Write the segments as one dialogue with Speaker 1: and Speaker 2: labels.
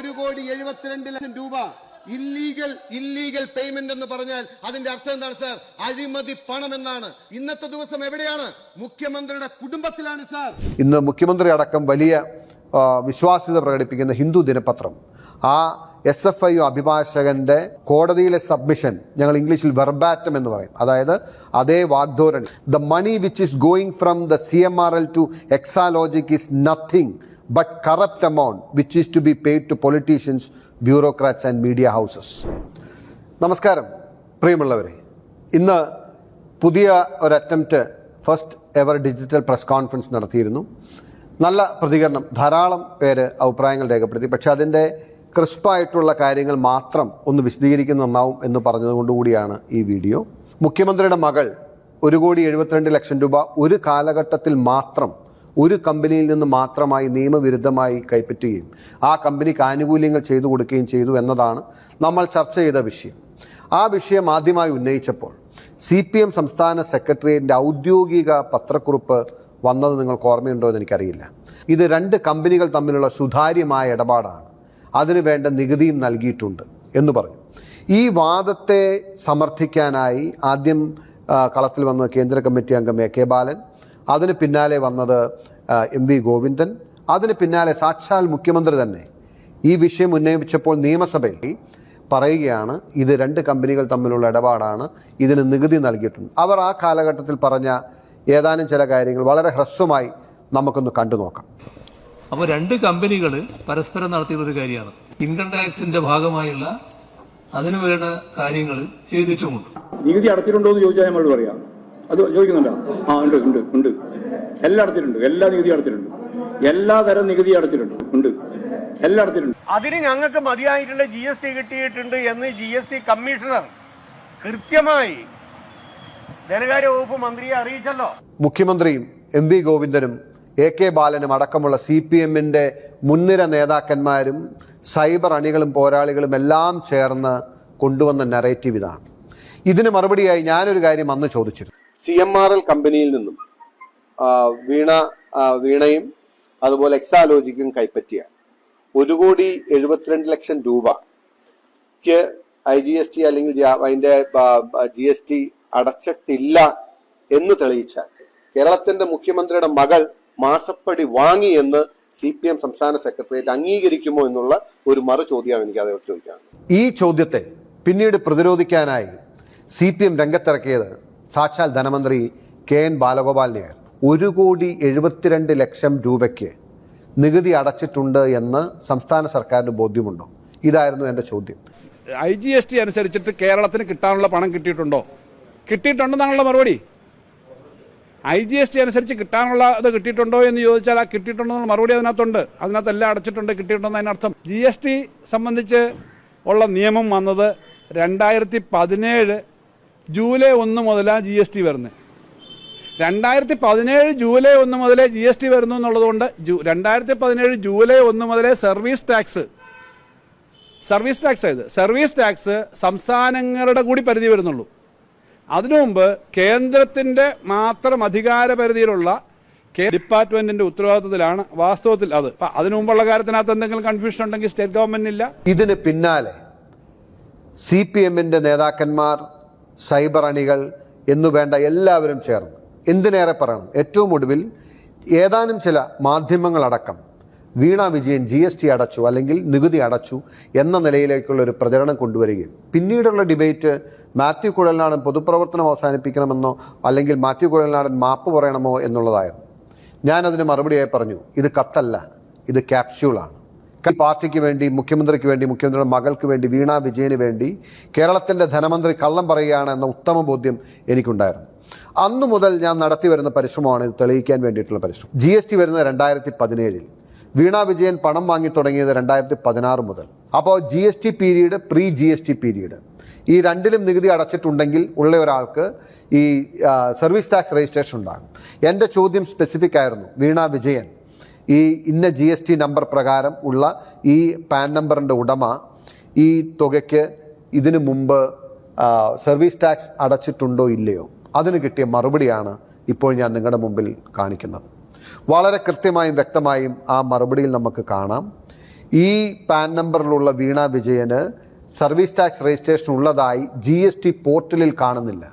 Speaker 1: ഒരു കോടി എഴുപത്തിരണ്ട് ലക്ഷം രൂപ ഇല്ലീഗൽ ഇല്ലീഗൽ പേയ്മെന്റ് എന്ന് പറഞ്ഞാൽ അതിന്റെ അർത്ഥം എന്താണ് സാർ അഴിമതി പണം എന്നാണ്. ഇന്നത്തെ ദിവസം എവിടെയാണ്? മുഖ്യമന്ത്രിയുടെ കുടുംബത്തിലാണ് സാർ
Speaker 2: ഇന്ന് മുഖ്യമന്ത്രി അടക്കം വലിയ വിശ്വാസ്യത പ്രകടിപ്പിക്കുന്ന ഹിന്ദു ദിനപത്രം. ആ എസ് എഫ് ഐ അഭിഭാഷകന്റെ കോടതിയിലെ സബ്മിഷൻ ഞങ്ങൾ ഇംഗ്ലീഷിൽ വെർബാറ്റം എന്ന് പറയും. അതായത് അതേ വാഗ്ദോരൻ the money which is going from the C M R L to Exalogic is nothing but corrupt amount which is to be paid to politicians bureaucrats and media houses നമസ്കാരം പ്രിയമുള്ളവരെ. ഇന്ന് പുതിയ ഒരു attempt first ever digital press conference നടത്തിയിരുന്നു. നല്ല പ്രതികരണം ധാരാളം പേര് അഭിപ്രായങ്ങൾ രേഖപ്പെടുത്തി. പക്ഷെ അതിന്റെ ക്രിസ്പായിട്ടുള്ള കാര്യങ്ങൾ മാത്രം ഒന്ന് വിശദീകരിക്കുന്ന നന്നാവും എന്ന് പറഞ്ഞതുകൊണ്ടുകൂടിയാണ് ഈ വീഡിയോ. മുഖ്യമന്ത്രിയുടെ മകൾ ഒരു കോടി എഴുപത്തിരണ്ട് ലക്ഷം രൂപ ഒരു കാലഘട്ടത്തിൽ മാത്രം ഒരു കമ്പനിയിൽ നിന്ന് മാത്രമായി നിയമവിരുദ്ധമായി കൈപ്പറ്റുകയും ആ കമ്പനിക്ക് ആനുകൂല്യങ്ങൾ ചെയ്തു കൊടുക്കുകയും ചെയ്തു എന്നതാണ് നമ്മൾ ചർച്ച ചെയ്ത വിഷയം. ആ വിഷയം ആദ്യമായി ഉന്നയിച്ചപ്പോൾ സി പി എം സംസ്ഥാന സെക്രട്ടേറിയറ്റിന്റെ ഔദ്യോഗിക പത്രക്കുറിപ്പ് വന്നത് നിങ്ങൾക്ക് ഓർമ്മയുണ്ടോ എന്ന് എനിക്കറിയില്ല. ഇത് രണ്ട് കമ്പനികൾ തമ്മിലുള്ള സുതാര്യമായ ഇടപാടാണ്. അതിനു വേണ്ട നികുതിയും നൽകിയിട്ടുണ്ട് എന്ന് പറഞ്ഞു. ഈ വാദത്തെ സമർത്ഥിക്കാനായി ആദ്യം കളത്തിൽ വന്നത് കേന്ദ്ര കമ്മിറ്റി അംഗം എ കെ ബാലൻ അതിന് പിന്നാലെ വന്നത് എം വി ഗോവിന്ദൻ അതിന് പിന്നാലെ സാക്ഷാൽ മുഖ്യമന്ത്രി തന്നെ. ഈ വിഷയം ഉന്നയിപ്പിച്ചപ്പോൾ നിയമസഭയിൽ പറയുകയാണ് ഇത് രണ്ട് കമ്പനികൾ തമ്മിലുള്ള ഇടപാടാണ് ഇതിന് നികുതി നൽകിയിട്ടുണ്ട്. അവർ ആ കാലഘട്ടത്തിൽ പറഞ്ഞ ഏതാനും ചില കാര്യങ്ങൾ വളരെ ഹ്രസ്വമായി നമുക്കൊന്ന് കണ്ടു നോക്കാം.
Speaker 3: അപ്പോൾ രണ്ട് കമ്പനികൾ പരസ്പരം നടത്തിയുള്ള ഒരു കാര്യമാണ്. ഇൻകം ടാക്സിന്റെ ഭാഗമായുള്ള അതിനു വേണ്ട കാര്യങ്ങൾ ചെയ്തിട്ടുമുണ്ട്.
Speaker 4: നികുതി അടച്ചിട്ടുണ്ടോ എന്ന് ചോദിച്ചാൽ നമ്മൾ പറയാം. അത് ചോദിക്കുന്നുണ്ടോ? ആ ഉണ്ട് ഉണ്ട് ഉണ്ട്. എല്ലാം അടച്ചിട്ടുണ്ട്. എല്ലാ നികുതി അടച്ചിട്ടുണ്ട്. എല്ലാ തരം നികുതി അടച്ചിട്ടുണ്ട്. ഉണ്ട്. എല്ലാം അടച്ചിട്ടുണ്ട്.
Speaker 5: അതിന് ഞങ്ങൾക്ക് മതിയായിട്ടുള്ള ജി എസ് ടി കിട്ടിയിട്ടുണ്ട് എന്ന് ജി എസ് ടി കമ്മീഷണർ കൃത്യമായി ധനകാര്യ വകുപ്പ് മന്ത്രിയെ അറിയിച്ചല്ലോ.
Speaker 2: മുഖ്യമന്ത്രിയും എം വി ഗോവിന്ദനും എ കെ ബാലനും അടക്കമുള്ള സി പി എമ്മിന്റെ മുൻനിര നേതാക്കന്മാരും സൈബർ അണികളും പോരാളികളും എല്ലാം ചേർന്ന് കൊണ്ടുവന്ന നറേറ്റീവ് ഇതാണ്. ഇതിന് മറുപടിയായി ഞാനൊരു കാര്യം അന്ന് ചോദിച്ചിരുന്നു. സി എം ആർ എൽ കമ്പനിയിൽ നിന്നും വീണ വീണയും അതുപോലെ എക്സാലോജിക്കും കൈപ്പറ്റിയ ഒരു കോടി എഴുപത്തിരണ്ട് ലക്ഷം രൂപയ്ക്ക് ഐ ജി എസ് ടി അല്ലെങ്കിൽ അതിന്റെ ജി എസ് ടി അടച്ചിട്ടില്ല എന്ന് തെളിയിച്ചാൽ കേരളത്തിന്റെ മുഖ്യമന്ത്രിയുടെ മകൾ മാസപ്പടി വാങ്ങി എന്ന് സി പി എം സംസ്ഥാന സെക്രട്ടേറിയറ്റ് അംഗീകരിക്കുമോ എന്നുള്ള ഒരു മറു ചോദ്യമാണ് എനിക്ക് അതോട് ചോദിക്കാൻ. ഈ ചോദ്യത്തെ പിന്നീട് പ്രതിരോധിക്കാനായി സി പി എം രംഗത്തിറക്കിയത് സാക്ഷാൽ ധനമന്ത്രി കെ എൻ ബാലഗോപാലിനെ ഒരു കോടി എഴുപത്തിരണ്ട് ലക്ഷം രൂപയ്ക്ക് നികുതി അടച്ചിട്ടുണ്ട് എന്ന് സംസ്ഥാന സർക്കാരിന് ബോധ്യമുണ്ടോ? ഇതായിരുന്നു എന്റെ ചോദ്യം.
Speaker 6: ഐ ജി എസ് ടി അനുസരിച്ചിട്ട് കേരളത്തിന് കിട്ടാനുള്ള പണം കിട്ടിയിട്ടുണ്ടോ? കിട്ടിയിട്ടുണ്ടെന്നാണല്ലോ മറുപടി. ഐ ജി എസ് ടി അനുസരിച്ച് കിട്ടാനുള്ള അത് കിട്ടിയിട്ടുണ്ടോ എന്ന് ചോദിച്ചാൽ ആ കിട്ടിയിട്ടുണ്ടോ എന്നുള്ള മറുപടി അതിനകത്തുണ്ട്. അതിനകത്ത് എല്ലാം അടച്ചിട്ടുണ്ട് കിട്ടിയിട്ടുണ്ടെന്ന് അതിനർത്ഥം ജി എസ് ടി സംബന്ധിച്ച് ഉള്ള നിയമം വന്നത് രണ്ടായിരത്തി പതിനേഴ് ജൂലൈ ഒന്ന് മുതലാണ് ജി എസ് ടി വരുന്നത്. രണ്ടായിരത്തി പതിനേഴ് ജൂലൈ ഒന്ന് മുതലേ ജി എസ് ടി വരുന്നു എന്നുള്ളതുകൊണ്ട് ജൂ- രണ്ടായിരത്തി പതിനേഴ് ജൂലൈ ഒന്ന് മുതലേ സർവീസ് ടാക്സ് സർവീസ് ടാക്സ് ആയത്. സർവീസ് ടാക്സ് സംസ്ഥാനങ്ങളുടെ കൂടി പരിധി വരുന്നുള്ളൂ. അതിനു മുമ്പ് കേന്ദ്രത്തിന്റെ മാത്രം അധികാരപരിധിയിലുള്ള ഡിപ്പാർട്ട്മെന്റിന്റെ ഉത്തരവാദിത്തത്തിലാണ് വാസ്തവത്തിൽ അത്. അതിനു മുമ്പുള്ള കാര്യത്തിനകത്ത് എന്തെങ്കിലും കൺഫ്യൂഷൻ ഉണ്ടെങ്കിൽ സ്റ്റേറ്റ് ഗവൺമെന്റിനില്ല
Speaker 2: ഇതിന് പിന്നാലെ സി പി എമ്മിന്റെ നേതാക്കന്മാർ സൈബർ അണികൾ എന്നുവേണ്ട എല്ലാവരും ചേർന്ന് എന്തിനേറെ പറയണം? ഏറ്റവും ഒടുവിൽ ഏതാനും ചില മാധ്യമങ്ങളടക്കം Veena Vijayan G S T അടച്ചു അല്ലെങ്കിൽ നികുതി അടച്ചു എന്ന നിലയിലേക്കുള്ള ഒരു പ്രചരണം കൊണ്ടുവരികയും പിന്നീടുള്ള ഡിബേറ്റ് മാത്യു കുഴൽനാടൻ പൊതുപ്രവർത്തനം അവസാനിപ്പിക്കണമെന്നോ അല്ലെങ്കിൽ മാത്യു കുഴൽനാടൻ മാപ്പ് പറയണമോ എന്നുള്ളതായിരുന്നു ഞാനതിന് മറുപടിയായി പറഞ്ഞു ഇത് കത്തല്ല ഇത് ക്യാപ്സ്യൂളാണ്. പാർട്ടിക്ക് വേണ്ടി മുഖ്യമന്ത്രിക്ക് വേണ്ടി മുഖ്യമന്ത്രിയുടെ മകൾക്ക് വേണ്ടി വീണ വിജയന് വേണ്ടി കേരളത്തിന്റെ ധനമന്ത്രി കള്ളം പറയുകയാണ് എന്ന ഉത്തമ ബോധ്യം എനിക്കുണ്ടായിരുന്നു. അന്നു മുതൽ ഞാൻ നടത്തി വരുന്ന പരിശ്രമമാണ് ഇത് തെളിയിക്കാൻ വേണ്ടിയിട്ടുള്ള പരിശ്രമം. ജി എസ് ടി വരുന്നത് രണ്ടായിരത്തി പതിനേഴിൽ വീണ വിജയൻ പണം വാങ്ങി തുടങ്ങിയത് രണ്ടായിരത്തി പതിനാറ് മുതൽ. അപ്പോൾ G S T period pre G S T period. ഈ രണ്ടിലും നികുതി അടച്ചിട്ടുണ്ടെങ്കിൽ ഉള്ള ഒരാൾക്ക് ഈ സർവീസ് ടാക്സ് രജിസ്ട്രേഷൻ ഉണ്ടാകും. എന്റെ ചോദ്യം സ്പെസിഫിക് ആയിരുന്നു. വീണ വിജയൻ ഈ ഇന്ന ജി എസ് ടി നമ്പർ പ്രകാരം ഉള്ള ഈ പാൻ നമ്പറിന്റെ ഉടമ ഈ തുകയ്ക്ക് ഇതിനു മുമ്പ് സർവീസ് ടാക്സ് അടച്ചിട്ടുണ്ടോ ഇല്ലയോ? അതിന് കിട്ടിയ മറുപടിയാണ് ഇപ്പോൾ ഞാൻ നിങ്ങളുടെ മുമ്പിൽ കാണിക്കുന്നത്. വളരെ കൃത്യമായും വ്യക്തമായും ആ മറുപടിയിൽ നമുക്ക് കാണാം. ഈ പാൻ നമ്പറിലുള്ള വീണ വിജയന് സർവീസ് ടാക്സ് രജിസ്ട്രേഷൻ ഉള്ളതായി ജി എസ് ടി പോർട്ടലിൽ കാണുന്നില്ല.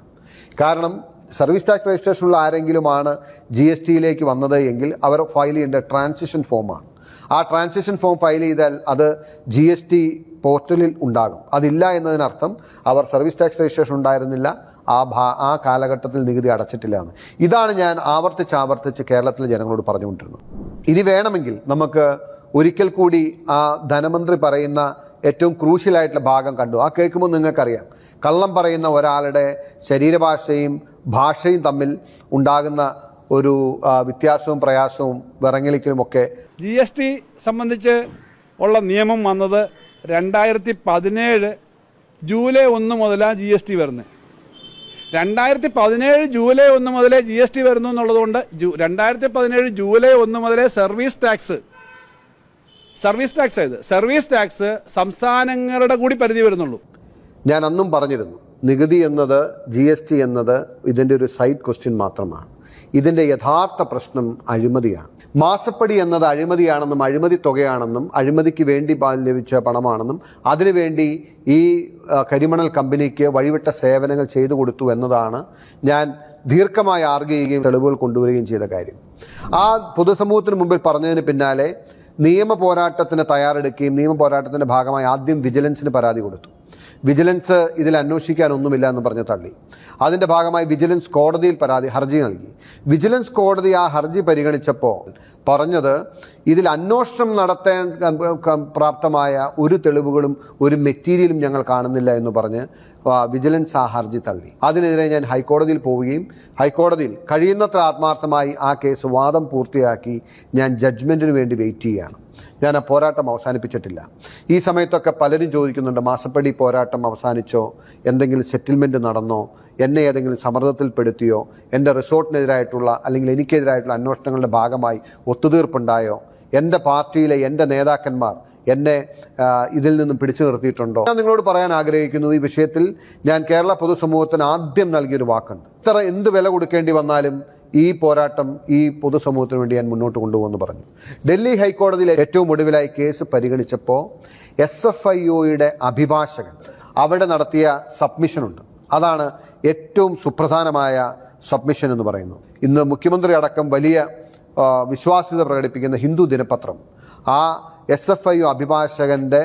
Speaker 2: കാരണം സർവീസ് ടാക്സ് രജിസ്ട്രേഷനുള്ള ആരെങ്കിലുമാണ് ജി എസ് ടിയിലേക്ക് വന്നത് എങ്കിൽ അവർ ഫയൽ ചെയ്യേണ്ട ട്രാൻസിഷൻ ഫോമാണ്. ആ ട്രാൻസിഷൻ ഫോം ഫയൽ ചെയ്താൽ അത് ജി എസ് ടി പോർട്ടലിൽ ഉണ്ടാകും. അതില്ല എന്നതിനർത്ഥം അവർ സർവീസ് ടാക്സ് രജിസ്ട്രേഷൻ ഉണ്ടായിരുന്നില്ല. ആ ഭാ ആ കാലഘട്ടത്തിൽ നികുതി അടച്ചിട്ടില്ല എന്ന്. ഇതാണ് ഞാൻ ആവർത്തിച്ച് ആവർത്തിച്ച് കേരളത്തിലെ ജനങ്ങളോട് പറഞ്ഞുകൊണ്ടിരുന്നത്. ഇനി വേണമെങ്കിൽ നമുക്ക് ഒരിക്കൽ കൂടി ആ ധനമന്ത്രി പറയുന്ന ഏറ്റവും ക്രൂഷ്യലായിട്ടുള്ള ഭാഗം കണ്ടു. ആ കേൾക്കുമ്പോൾ നിങ്ങൾക്കറിയാം. കള്ളം പറയുന്ന ഒരാളുടെ ശരീരഭാഷയും ഭാഷയും തമ്മിൽ ഉണ്ടാകുന്ന ഒരു വ്യത്യാസവും പ്രയാസവും വിറങ്ങലിക്കലും ഒക്കെ
Speaker 6: ജി എസ് ടി സംബന്ധിച്ച് ഉള്ള നിയമം വന്നത് രണ്ടായിരത്തി പതിനേഴ് ജൂലൈ ഒന്ന് മുതലാണ് ജി എസ് ടി വരുന്നത്. രണ്ടായിരത്തി പതിനേഴ് ജൂലൈ ഒന്ന് മുതലേ ജി എസ് ടി വരുന്നു എന്നുള്ളതുകൊണ്ട് ജൂ രണ്ടായിരത്തി പതിനേഴ് ജൂലൈ ഒന്ന് മുതലേ സർവീസ് ടാക്സ് സർവീസ് ടാക്സ് ആയത്. സർവീസ് ടാക്സ് സംസ്ഥാനങ്ങളുടെ കൂടി പരിധി വരുന്നുള്ളൂ.
Speaker 2: ഞാൻ അന്നും പറഞ്ഞിരുന്നു നികുതി എന്നത് ജി എസ് ടി എന്നത് ഇതിന്റെ ഒരു സൈഡ് ക്വസ്റ്റ്യൻ മാത്രമാണ്. ഇതിന്റെ യഥാർത്ഥ പ്രശ്നം അഴിമതിയാണ്. മാസപ്പടി എന്നത് അഴിമതിയാണെന്നും അഴിമതി തുകയാണെന്നും അഴിമതിക്ക് വേണ്ടി ലഭിച്ച പണമാണെന്നും അതിനുവേണ്ടി ഈ കരിമണൽ കമ്പനിക്ക് വഴിവിട്ട സേവനങ്ങൾ ചെയ്തു കൊടുത്തു എന്നതാണ് ഞാൻ ദീർഘമായി ചെയ്യുകയും തെളിവുകൾ കൊണ്ടുവരികയും ചെയ്ത കാര്യം. ആ പൊതുസമൂഹത്തിന് മുമ്പിൽ പറഞ്ഞതിന് പിന്നാലെ നിയമ പോരാട്ടത്തിന് തയ്യാറെടുക്കുകയും നിയമ പോരാട്ടത്തിന്റെ ഭാഗമായി ആദ്യം വിജിലൻസിന് പരാതി കൊടുത്തു. വിജിലൻസ് ഇതിൽ അന്വേഷിക്കാനൊന്നുമില്ല എന്ന് പറഞ്ഞ് തള്ളി. അതിന്റെ ഭാഗമായി വിജിലൻസ് കോടതിയിൽ പരാതി ഹർജി നൽകി. വിജിലൻസ് കോടതി ആ ഹർജി പരിഗണിച്ചപ്പോൾ പറഞ്ഞത് ഇതിൽ അന്വേഷണം നടത്താൻ പ്രാപ്തമായ ഒരു തെളിവുകളും ഒരു മെറ്റീരിയലും ഞങ്ങൾ കാണുന്നില്ല എന്ന് പറഞ്ഞ് വിജിലൻസ് ആ ഹർജി തള്ളി. അതിനെതിരെ ഞാൻ ഹൈക്കോടതിയിൽ പോവുകയും ഹൈക്കോടതിയിൽ കഴിയുന്നത്ര ആത്മാർത്ഥമായി ആ കേസ് വാദം പൂർത്തിയാക്കി ഞാൻ ജഡ്ജ്മെന്റിന് വേണ്ടി വെയിറ്റ് ചെയ്യുകയാണ്. ഞാൻ ആ പോരാട്ടം അവസാനിപ്പിച്ചിട്ടില്ല. ഈ സമയത്തൊക്കെ പലരും ചോദിക്കുന്നുണ്ട് മാസപ്പടി പോരാട്ടം അവസാനിച്ചോ? എന്തെങ്കിലും സെറ്റിൽമെന്റ് നടന്നോ? എന്നെ ഏതെങ്കിലും സമ്മർദ്ദത്തിൽപ്പെടുത്തിയോ എന്റെ റിസോർട്ടിനെതിരായിട്ടുള്ള അല്ലെങ്കിൽ എനിക്കെതിരായിട്ടുള്ള അന്വേഷണങ്ങളുടെ ഭാഗമായി ഒത്തുതീർപ്പുണ്ടായോ? എന്റെ പാർട്ടിയിലെ എന്റെ നേതാക്കന്മാർ എന്നെ ഇതിൽ നിന്നും പിടിച്ചു നിർത്തിയിട്ടുണ്ടോ? ഞാൻ നിങ്ങളോട് പറയാൻ ആഗ്രഹിക്കുന്നു ഈ വിഷയത്തിൽ ഞാൻ കേരള പൊതുസമൂഹത്തിന് ആദ്യം നൽകിയൊരു വാക്കുണ്ട്. ഇത്ര എന്ത് വില കൊടുക്കേണ്ടി വന്നാലും ഈ പോരാട്ടം ഈ പൊതുസമൂഹത്തിന് വേണ്ടി ഞാൻ മുന്നോട്ട് കൊണ്ടുപോകുമെന്ന് പറഞ്ഞു. ഡൽഹി ഹൈക്കോടതിയിലെ ഏറ്റവും ഒടുവിലായി കേസ് പരിഗണിച്ചപ്പോൾ എസ് എഫ് ഐ ഒയുടെ അഭിഭാഷകൻ അവിടെ നടത്തിയ സബ്മിഷനുണ്ട്. അതാണ് ഏറ്റവും സുപ്രധാനമായ സബ്മിഷൻ എന്ന് പറയുന്നത്. ഇന്ന് മുഖ്യമന്ത്രി അടക്കം വലിയ വിശ്വാസ്യത പ്രകടിപ്പിക്കുന്ന ഹിന്ദു ദിനപത്രം ആ എസ് എഫ് ഐ അഭിഭാഷകന്റെ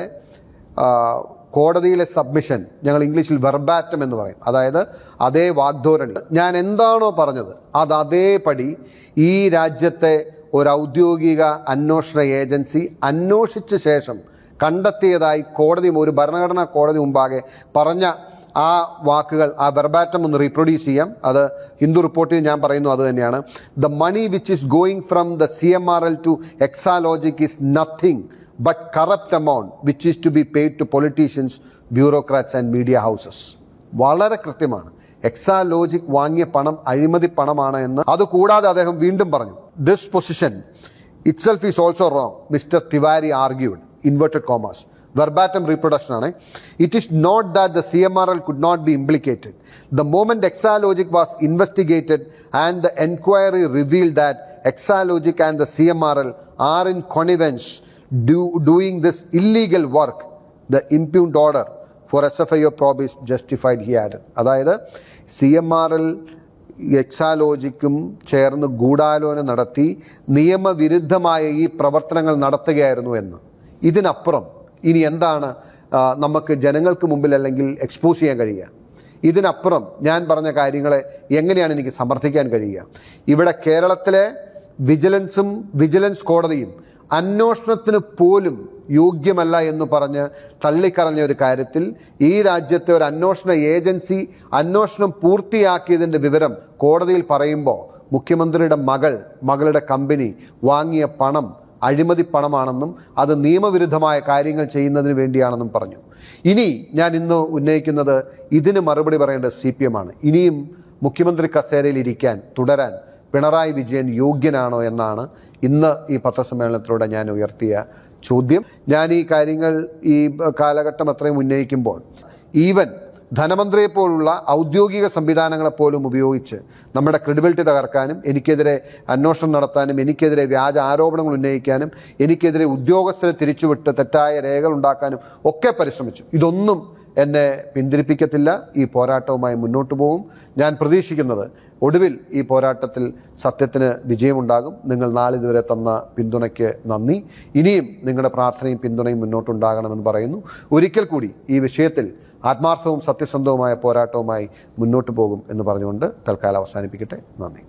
Speaker 2: കോടതിയിലെ സബ്മിഷൻ ഞങ്ങൾ ഇംഗ്ലീഷിൽ വെർബാറ്റം എന്ന് പറയും. അതായത് അതേ വാഗ്ധോരണി ഞാൻ എന്താണോ പറഞ്ഞത് അത് അതേപടി ഈ രാജ്യത്തെ ഒരു ഔദ്യോഗിക അന്വേഷണ ഏജൻസി അന്വേഷിച്ച ശേഷം കണ്ടെത്തിയതായി കോടതി ഒരു ഭരണഘടനാ കോടതി മുമ്പാകെ പറഞ്ഞ ആ വാക്കുകൾ ആ വെർബാറ്റം ഒന്ന് റീപ്രൊഡ്യൂസ് ചെയ്യാം. അത് ഹിന്ദു റിപ്പോർട്ടിൽ ഞാൻ പറയുന്നു അത് തന്നെയാണ്. The money which is going from the C M R L to Exalogic is nothing but corrupt amount which is to be paid to politicians bureaucrats and media houses വളരെ കൃത്യമാണ്. എക്സാലോജിക് വാങ്ങിയ പണം അഴിമതി പണമാണ് എന്ന്. അത് കൂടാതെ അദ്ദേഹം വീണ്ടും പറഞ്ഞു this position itself is also wrong mister Tiwari argued inverted commas verbatim reproduction ആണ്. It is not that the C M R L could not be implicated the investigated Exalogic was investigated and the enquiry reveal that Exalogic and the C M R L are in connivance doing this illegal work the impugned order for S F I O probe is justified he add അതായത് C M R L എക്സാലോജിക്കും ചേർന്ന് ഗൂഢാലോചന നടത്തി നിയമവിരുദ്ധമായ ഈ പ്രവർത്തനങ്ങൾ നടത്തുകയായിരുന്നു എന്ന്. ഇതിനപ്പുറം ഇനി എന്താണ് നമുക്ക് ജനങ്ങൾക്ക് മുമ്പിൽ അല്ലെങ്കിൽ എക്സ്പോസ് ചെയ്യാൻ കഴിയുക? ഇതിനപ്പുറം ഞാൻ പറഞ്ഞ കാര്യങ്ങളെ എങ്ങനെയാണ് എനിക്ക് സമർത്ഥിക്കാൻ കഴിയുക? ഇവിടെ കേരളത്തിലെ വിജിലൻസും വിജിലൻസ് കോടതിയും അന്വേഷണത്തിന് പോലും യോഗ്യമല്ല എന്ന് പറഞ്ഞ് തള്ളിക്കറഞ്ഞ ഒരു കാര്യത്തിൽ ഈ രാജ്യത്തെ ഒരു അന്വേഷണ ഏജൻസി അന്വേഷണം പൂർത്തിയാക്കിയതിന്റെ വിവരം കോടതിയിൽ പറയുമ്പോൾ മുഖ്യമന്ത്രിയുടെ മകൾ മകളുടെ കമ്പനി വാങ്ങിയ പണം അഴിമതി പണമാണെന്നും അത് നിയമവിരുദ്ധമായ കാര്യങ്ങൾ ചെയ്യുന്നതിന് വേണ്ടിയാണെന്നും പറഞ്ഞു. ഇനി ഞാൻ ഇന്ന് ഉന്നയിക്കുന്നത് ഇതിന് മറുപടി പറയേണ്ട സി പി എം ആണ്. ഇനിയും മുഖ്യമന്ത്രി കസേരയിൽ ഇരിക്കാൻ തുടരാൻ പിണറായി വിജയൻ യോഗ്യനാണോ എന്നാണ് ഇന്ന് ഈ പത്രസമ്മേളനത്തിലൂടെ ഞാൻ ഉയർത്തിയ ചോദ്യം. ഞാൻ ഈ കാര്യങ്ങൾ ഈ കാലഘട്ടം അത്രയും ഉന്നയിക്കുമ്പോൾ ഈവൻ ധനമന്ത്രിയെ പോലുള്ള ഔദ്യോഗിക സംവിധാനങ്ങളെപ്പോലും ഉപയോഗിച്ച് നമ്മുടെ ക്രെഡിബിലിറ്റി തകർക്കാനും എനിക്കെതിരെ അന്വേഷണം നടത്താനും എനിക്കെതിരെ വ്യാജ ആരോപണങ്ങൾ ഉന്നയിക്കാനും എനിക്കെതിരെ ഉദ്യോഗസ്ഥരെ തിരിച്ചുവിട്ട് തെറ്റായ രേഖകൾ ഉണ്ടാക്കാനും ഒക്കെ പരിശ്രമിച്ചു. ഇതൊന്നും എന്നെ പിന്തിരിപ്പിക്കത്തില്ല. ഈ പോരാട്ടവുമായി മുന്നോട്ട് പോകും. ഞാൻ പ്രതീക്ഷിക്കുന്നത് ഒടുവിൽ ഈ പോരാട്ടത്തിൽ സത്യത്തിന് വിജയമുണ്ടാകും. നിങ്ങൾ നാളിതുവരെ തന്ന പിന്തുണയ്ക്ക് നന്ദി. ഇനിയും നിങ്ങളുടെ പ്രാർത്ഥനയും പിന്തുണയും മുന്നോട്ടുണ്ടാകണമെന്ന് പറയുന്നു. ഒരിക്കൽ കൂടി ഈ വിഷയത്തിൽ ആത്മാർത്ഥവും സത്യസന്ധവുമായ പോരാട്ടവുമായി മുന്നോട്ട് പോകും എന്ന് പറഞ്ഞുകൊണ്ട് തൽക്കാലം അവസാനിപ്പിക്കട്ടെ. നന്ദി.